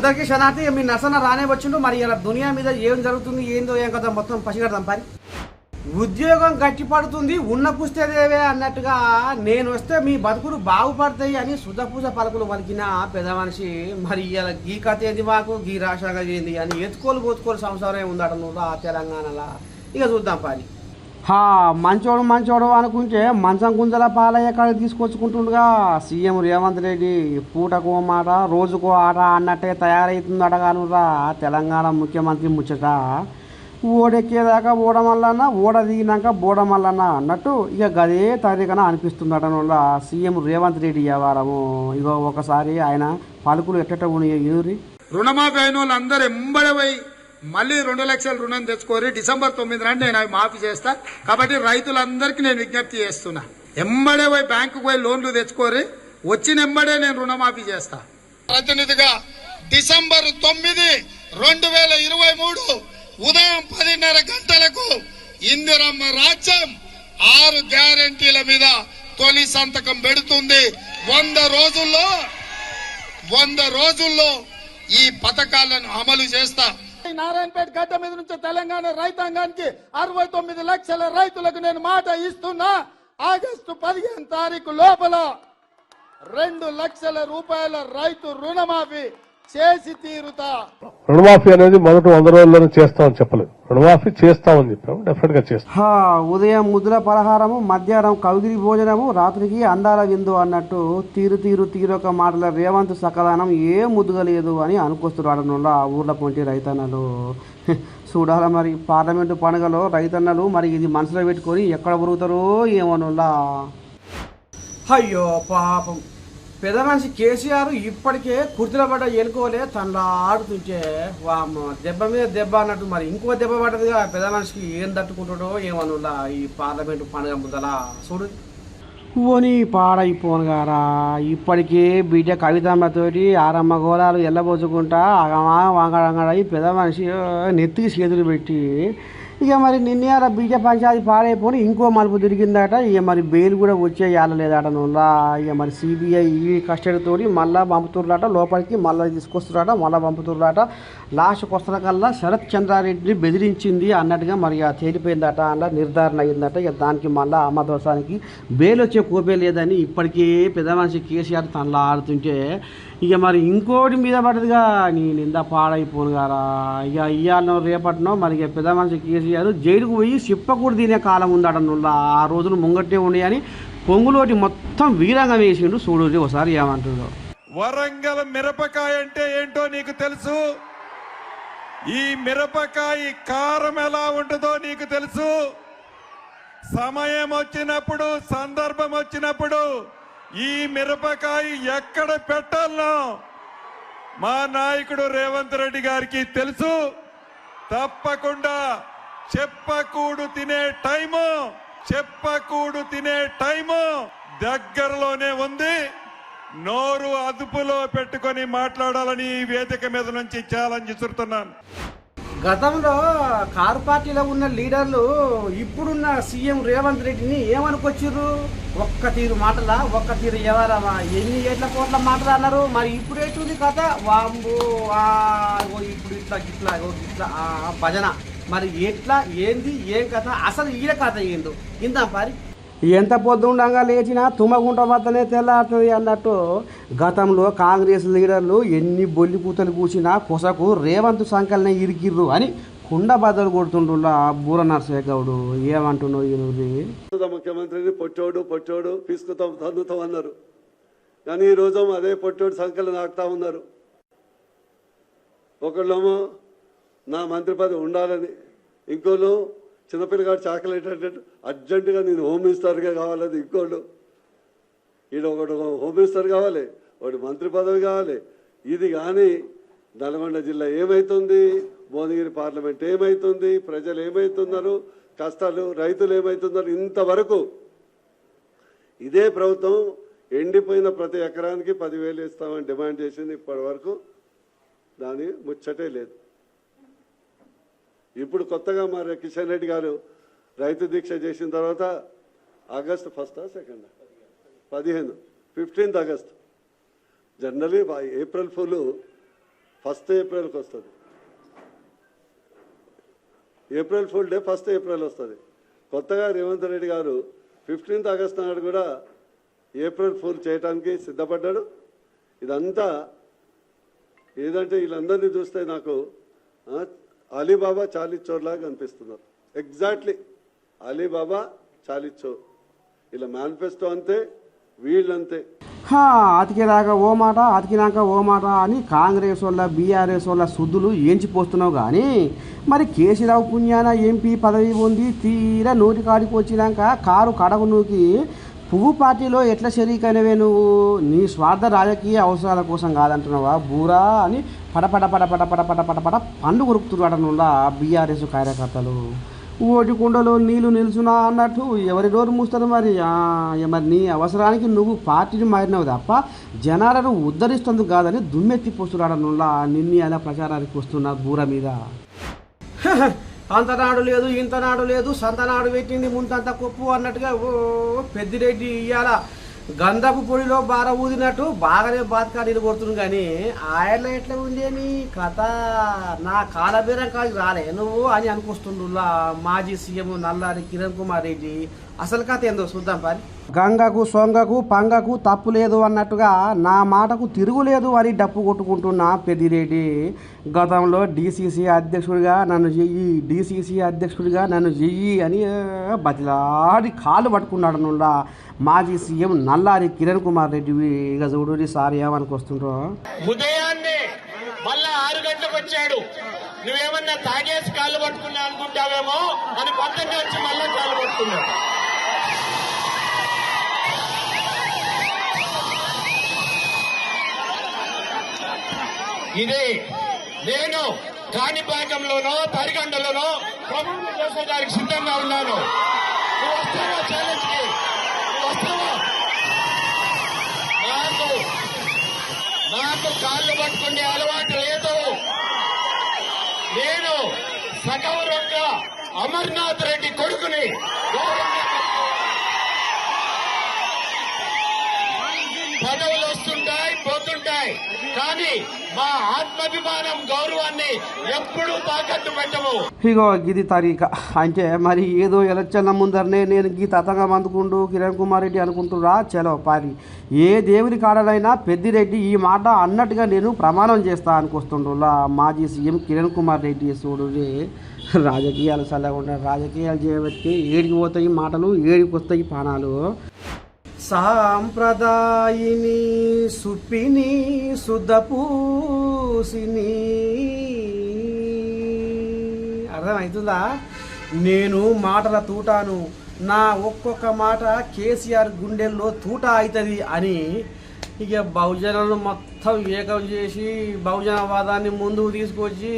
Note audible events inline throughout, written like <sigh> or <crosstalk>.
అందరికీ శనార్థి మీ నర్సన రానే వచ్చిండు. మరి ఇలా దునియా మీద ఏం జరుగుతుంది ఏందో ఏం కదా మొత్తం పసిగడదాం పని ఉద్యోగం గట్టిపడుతుంది ఉన్న పుస్తేదేవే అన్నట్టుగా నేను వస్తే మీ బతుకులు బాగుపడతాయి అని సుధపూజ పలుకులు పలికిన పెద్ద మనిషి మరి ఇలా గీ కథ ఏంది మాకు గీ రాష్ట్రంగా ఏంది అని ఎత్తుకోలు పోతుకోలు సంసారం ఉందట నువ్వు ఆ తెలంగాణలో. ఇక చూద్దాం పని మంచోడు మంచోడు అనుకుంటే మంచం గుంజల పాలయ్య కాడ తీసుకొచ్చుకుంటుండగా. సీఎం రేవంత్ రెడ్డి పూటకో మాట రోజుకో ఆట అన్నట్టే తయారవుతుంది అడగానురా తెలంగాణ ముఖ్యమంత్రి ముచ్చట. ఓడెక్కేదాకా ఓడమల్లన్న ఓడ దిగినాక బోడమల్లన్న అన్నట్టు ఇక గదే తరికన అనిపిస్తుంది వల్ల సీఎం రేవంత్ రెడ్డి వ్యవహారము. ఇగో ఒకసారి ఆయన పలుకులు ఎట్టట యూరి రుణమాఫీ అయిన వాళ్ళు అందరు మళ్ళీ రెండు లక్షల రుణం తెచ్చుకోరి డిసెంబర్ తొమ్మిది నాడు నేను అవి మాఫీ చేస్తా. కాబట్టి రైతులందరికీ నేను విజ్ఞప్తి చేస్తున్నా. ఎమ్మడే పోయి బ్యాంకుకు పోయి లోన్లు తెచ్చుకోరి వచ్చిన ఎమ్మడే నేను రుణమాఫీ చేస్తా. ప్రతినిధిగా డిసెంబర్ తొమ్మిది రెండు వేల ఇరవై మూడు ఉదయం పదిన్నర గంటలకు ఇందిరమ్మ రాజ్యం ఆరు గ్యారంటీల మీద తొలి సంతకం పెడుతుంది. వంద రోజుల్లో వంద రోజుల్లో ఈ పథకాలను అమలు చేస్తా. నారాయణపేట గడ్డ మీద నుంచి తెలంగాణ రైతాంగానికి అరవై తొమ్మిది లక్షల రైతులకు నేను మాట ఇస్తున్నా. ఆగస్టు పదిహేను తారీఖు లోపల రెండు లక్షల రూపాయల రైతు రుణమాఫీ చేసి తీరుతా. రుణమాఫీ అనేది మొదట వంద రోజుల్లోనే చేస్తామని చెప్పలేదు. రుణమాఫీ చేస్తామని చెప్పాము డెఫినెట్గా చేస్తాం. హా, ఉదయం ముద్ర పలహారము మధ్యాహ్నం కవిగిరి భోజనము రాత్రికి అందాల విందు అన్నట్టు తీరు తీరు తీరొక మాటల రేవంత్ సకదానం ఏ ముద్దుగలేదు అని అనుకొస్తున్నాడు నుండి ఆ ఊర్ల పొంటి రైతన్నలు. <laughs> చూడాల మరి పార్లమెంటు పండుగలో రైతన్నలు మరి ఇది మనసులో పెట్టుకొని ఎక్కడ ఉరుగుతారో ఏమోనులా అయ్యో పాపం. పెద్ద మనిషి కేసీఆర్ ఇప్పటికే కుర్తిలో పడ్డ ఎలుకోలే తనలా ఆడుతుంటే వామ్మ దెబ్బ మీద దెబ్బ అన్నట్టు మరి ఇంకో దెబ్బ పడ్డదిగా పెద్ద మనిషికి ఏం తట్టుకుంటాడో ఏమనులా ఈ పార్లమెంటు పండుగ ముద్దలా చూడు. పోనీ పాడైపోను గారా ఇప్పటికే బిడ్డ కవితమ్మతోటి ఆరమ్మ గోళాలు ఎల్లబోచుకుంటా అగమా వాంగడంగడై పెద్ద మనిషి నెత్తికి చేతులు పెట్టి ఇక మరి నిన్న బీజ పంచాయతీ పాడైపోయి ఇంకో మలుపు తిరిగిందట. ఇక మరి బెయిల్ కూడా వచ్చే లేదట నువ్వులా ఇక మరి సిబిఐ ఈ కస్టడీతోటి మళ్ళా పంపుతుర్రాట. లోపలికి మళ్ళీ తీసుకొస్తున్నారట మళ్ళీ పంపుతుర్రాట. లాస్ట్కి వస్తున్న కల్లా శరత్ చంద్రారెడ్డిని బెదిరించింది అన్నట్టుగా మరి తేలిపోయిందట అలా నిర్ధారణ అయిందట. ఇక దానికి మళ్ళీ అమ్మదోసానికి బెయిల్ వచ్చే కోపే లేదని ఇప్పటికే పెద్ద మనిషి కేసీఆర్ తనలా ఆడుతుంటే ఇక మరి ఇంకోటి మీద పడదుగా నీ నింద పాడైపోను గారా. ఇక ఇయ్యాలనో రేపటినో మరి ఇక పెద్ద మనిషి కేసీఆర్ జైలుకు పోయి చెప్పకూడదు తినే కాలం ఉందట నువ్వు ఆ రోజులు ముంగట్టే ఉండి అని పొంగులోటి మొత్తం వీరంగా వేసిండు చూడు ఒకసారి ఏమంటుందో. వరంగల్ మిరపకాయ అంటే ఏంటో నీకు తెలుసు? ఈ మిరపకాయ కారం ఎలా ఉంటుందో నీకు తెలుసు? సమయం వచ్చినప్పుడు సందర్భం వచ్చినప్పుడు ఈ మిరపకాయ ఎక్కడ పెట్టాలనో మా నాయకుడు రేవంత్ రెడ్డి గారికి తెలుసు. తప్పకుండా చెప్పకూడు తినే టైము చెప్పకూడు తినే టైము దగ్గరలోనే ఉంది. నోరు అదుపులో పెట్టుకొని మాట్లాడాలని ఈ వేదిక మీద నుంచి ఛాలెంజ్ ఇస్తున్నాను గతంలో కారు పార్టీలో ఉన్న లీడర్లు ఇప్పుడున్న సీఎం రేవంత్ రెడ్డిని ఏమనుకొచ్చిర్రు? ఒక్క తీరు మాటలా ఒక్క తీరు ఎవరమా? ఎన్ని ఏట్ల కోట్ల మాటలు అన్నారు మరి ఇప్పుడు ఎటుంది కథ వాంబు ఓ ఇప్పుడు ఇట్లా ఇట్లా ఇట్లా భజన. మరి ఎట్లా ఏంది ఏం కథ? అసలు ఈడ కథ ఏందో? ఇందా పారి. ఎంత పొద్దుండగా లేచినా తుమ్మగుంట వద్దనే తెల్లారుతుంది అన్నట్టు గతంలో కాంగ్రెస్ లీడర్లు ఎన్ని బొల్లి పూసినా కూసినా కొసకు రేవంత్ సంకలనే ఇరికిర్రు అని కుండ బద్దలు కొడుతుండ్రులా బూర నరసయ్య గౌడు ఏమంటున్నావు ఈయనది ముఖ్యమంత్రిని పొట్టోడు పొట్టోడు పిసుకుతాం తన్నుతాం అన్నారు. కానీ ఈ రోజు అదే పొట్టోడు సంకలనం నాకుతా ఉన్నారు. ఒకళ్ళేమో నా మంత్రి పదవి ఉండాలని ఇంకోళ్ళు చిన్నపిల్లగాడు చాకలేటట్టు అర్జెంటుగా నేను హోమ్ మినిస్టర్గా కావాలని ఇంకోళ్ళు. ఈడ ఒకడు హోమ్ మినిస్టర్ కావాలి ఒకటి మంత్రి పదవి కావాలి. ఇది కానీ నల్గొండ జిల్లా ఏమైతుంది? భువనగిరి పార్లమెంట్ ఏమైతుంది? ప్రజలు ఏమైతున్నారు? కష్టాలు రైతులు ఏమైతున్నారు? ఇంతవరకు ఇదే ప్రభుత్వం ఎండిపోయిన ప్రతి ఎకరానికి పదివేలు ఇస్తామని డిమాండ్ చేసింది ఇప్పటి వరకు. దాని ముచ్చటే లేదు. ఇప్పుడు కొత్తగా మరి కిషన్ రెడ్డి గారు రైతు దీక్ష చేసిన తర్వాత ఆగస్టు ఫస్టా సెకండా? పదిహేను. Fifteenth August. Generally April fool first ఏప్రిల్కి వస్తుంది. April fool day first April వస్తుంది. కొత్తగా రేవంత్ రెడ్డి గారు ఫిఫ్టీన్త్ ఆగస్ట్ నాడు కూడా ఏప్రిల్ ఫుల్ చేయడానికి సిద్ధపడ్డాడు. ఇదంతా ఏదంటే వీళ్ళందరినీ చూస్తే నాకు అలీబాబా చాలిచోర్ లాగా అనిపిస్తున్నారు. ఎగ్జాక్ట్లీ అలీబాబా చాలీచోర్. ఇలా మేనిఫెస్టో అంతే వీళ్ళంతే. హా, అతికినాక ఓ మాట అతికినాక ఓ మాట అని కాంగ్రెస్ వాళ్ళ బీఆర్ఎస్ వాళ్ళ శుద్ధులు ఏంచిపోస్తున్నావు కానీ మరి కేసీరావు పుణ్యాన ఎంపీ పదవి పొంది తీరా నోటి కాడికి వచ్చినాక కారు కడగనూకి నూకి పువ్వు పార్టీలో ఎట్లా షరీకైనవే నువ్వు? నీ స్వార్థ రాజకీయ అవసరాల కోసం కాదంటున్నావా? బూరా అని పడపడ పటపట పటపట పటపట పడ పడ పండు బీఆర్ఎస్ కార్యకర్తలు. ఓటి కుండలో నీళ్ళు నిలుచున్నా అన్నట్టు ఎవరి డోరు మూస్తారు మరి? మరి నీ అవసరానికి నువ్వు పార్టీని మారినావు తప్ప జనాలను ఉద్ధరిస్తుంది కాదని దుమ్మెత్తి పోస్తున్నాడనులా నిన్ను అలా ప్రచారానికి వస్తున్న బూర మీద. <laughs> అంతనాడు లేదు ఇంతనాడు లేదు సంతనాడు పెట్టింది ముంతంత కొప్పు అన్నట్టుగా ఓ పెద్దిరెడ్డి ఇయ్యాల. గంధపు పొడిలో బార ఊదినట్టు బాగానే బాతకాడీలు కొడుతుంది కానీ ఆయన ఎట్లా ఉంది అని కథ. నా కాలబేరం కాదు రాలే. నువ్వు అని అనుకొస్తుండులా మాజీ సీఎం నల్లారి కిరణ్ కుమార్ రెడ్డి. అసలు కథ ఏందో చూద్దాం పని గంగకు సొంగకు పంగకు తప్పు లేదు అన్నట్టుగా నా మాటకు తిరుగులేదు అని డప్పు కొట్టుకుంటున్న పెద్దిరెడ్డి. గతంలో డీసీసీ అధ్యక్షుడిగా నన్ను చెయ్యి డీసీసీ అధ్యక్షుడిగా నన్ను చెయ్యి అని బతిలాడి కాళ్ళు పట్టుకున్నాడు నుండా మాజీ సీఎం నల్లారి కిరణ్ కుమార్ రెడ్డి. ఇక చూడు సార్ ఏమనుకొస్తుండ్రో. ఉదయాన్నే మళ్ళా ఆరు గంటలకు వచ్చాడు. నువ్వేమన్నా తాగేసి కాళ్ళు పట్టుకున్నా అనుకుంటావేమో అని పక్కనే వచ్చి మళ్ళా కాళ్ళు పట్టుకున్నాడు. ఇది నేను కాణిపాకంలోనో తరిగండలోనో ప్రమాణం చేసేదానికి సిద్ధంగా ఉన్నాను. నువ్వు వస్తావా ఛాలెంజ్కి? వస్తావా? నాకు నాకు కాళ్ళు పట్టుకునే అలవాటు లేదు. నేను సగౌరవంగా అమర్నాథ్ రెడ్డి కొడుకుని గౌరవంగా ఆత్మాభిమానం గౌరవాన్ని ఎప్పుడు తాకట్టు పెట్టము. ఇగో గిది తారీఖ. అంటే మరి ఏదో ఎలక్షన్ల ముందరనే నేను గీ తతంగం అందుకుంటూ కిరణ్ కుమార్ రెడ్డి అనుకుంటురా? చలో పారి. ఏ దేవుని కాడలైనా పెద్దిరెడ్డి ఈ మాట అన్నట్టుగా నేను ప్రమాణం చేస్తా అనుకొస్తుండ్రులా మాజీ సీఎం కిరణ్ కుమార్ రెడ్డి చూడు రాజకీయాలు చల్లకుండా రాజకీయాలు చేయబట్టి ఏడికి పోతాయి మాటలు ఏడికి వస్తాయి పానాలు. సాంప్రదాయిని సుప్పిని శుద్ధపూసిని. అర్థమవుతుందా నేను మాటల తూటాను. నా ఒక్కొక్క మాట కేసీఆర్ గుండెల్లో తూట అవుతుంది అని ఇక బహుజనులను మొత్తం ఏకం చేసి బహుజనవాదాన్ని ముందుకు తీసుకొచ్చి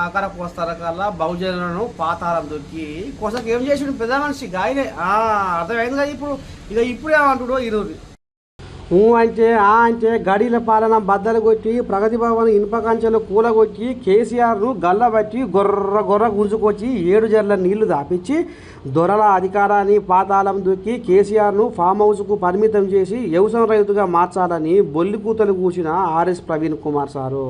అక్కడకు వస్తారు కల్లా బహుజనులను పాతాళం దొక్కి కొసకు ఏం చేసిండు? పెద్ద మనిషి గాయనే. ఆ, అర్థమైంది కదా ఇప్పుడు. ఇక ఇప్పుడు ఏమంటుడో ఈరోజు ఊ అంటే ఆ అంటే గడిల పాలన బద్దలు కొట్టి ప్రగతి భవన్ ఇనుప కంచెలు కూలగొచ్చి కేసీఆర్ను గల్లబట్టి గొర్ర గొర్ర గుంజుకొచ్చి ఏడు జర్ల నీళ్ళు దాపించి దొరల అధికారాన్ని పాతాళం దూకి కేసీఆర్ను ఫామ్ హౌస్కు పరిమితం చేసి వ్యవసాయ రైతుగా మార్చాలని బొల్లి కూతలు కూసిన ఆర్ఎస్ ప్రవీణ్ కుమార్ సారు.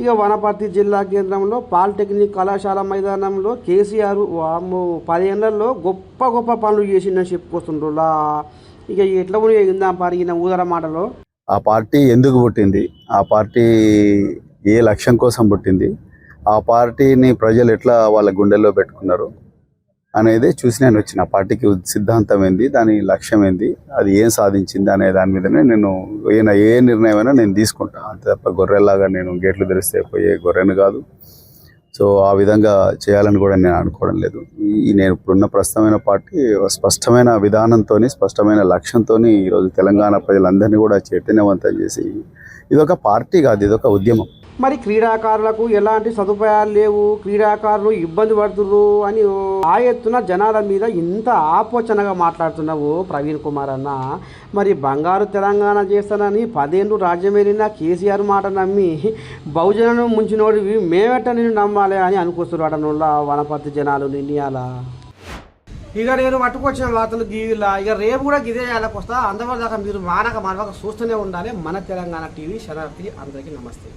ఇక వనపర్తి జిల్లా కేంద్రంలో పాలిటెక్నిక్ కళాశాల మైదానంలో కేసీఆర్ పదేళ్ళలో గొప్ప గొప్ప పనులు చేసిందని చెప్పుకొస్తుండ్రులా. ఇక ఎట్లా ఉందా పారిన ఊదర మాటలో? ఆ పార్టీ ఎందుకు పుట్టింది? ఆ పార్టీ ఏ లక్ష్యం కోసం పుట్టింది? ఆ పార్టీని ప్రజలు ఎట్లా వాళ్ళ గుండెల్లో పెట్టుకున్నారు? అనేది చూసి నేను వచ్చిన. పార్టీకి సిద్ధాంతం ఏంది? దాని లక్ష్యం ఏంది? అది ఏం సాధించింది? అనే దాని మీదనే నేను ఏ నిర్ణయమైనా నేను తీసుకుంటాను అంతే తప్ప గొర్రెలాగా నేను గేట్లు తెరిస్తే పోయే గొర్రెను కాదు. సో ఆ విధంగా చేయాలని కూడా నేను అనుకోవడం లేదు. ఈ నేను ఇప్పుడున్న ప్రస్తుతమైన పార్టీ స్పష్టమైన విధానంతో స్పష్టమైన లక్ష్యంతో ఈరోజు తెలంగాణ ప్రజలందరినీ కూడా చైతన్యవంతం చేసి ఇది ఒక పార్టీ కాదు ఇది ఉద్యమం. మరి క్రీడాకారులకు ఎలాంటి సదుపాయాలు లేవు క్రీడాకారులు ఇబ్బంది పడుతుర్రు అని ఆ ఎత్తున జనాల మీద ఇంత ఆపోచనగా మాట్లాడుతున్నావు ప్రవీణ్ కుమార్ అన్న. మరి బంగారు తెలంగాణ చేస్తానని పదేళ్ళు రాజ్యం వెళ్ళిన కేసీఆర్ మాట నమ్మి బహుజనను ముంచినోడివి మేమెట్ట నిన్ను నమ్మాలి అని అనుకొస్తున్నాడు వనపర్తి జనాలు నిర్ణయాల ఇక నేను పట్టుకొచ్చిన వార్తలు గీవిలా ఇక రేపు కూడా గిదే వేళకు వస్తా. అంతవరకు దాకా మీరు మానక మనవక చూస్తూనే ఉండాలి. మన తెలంగాణ టీవీ శరార్థి అందరికీ నమస్తే.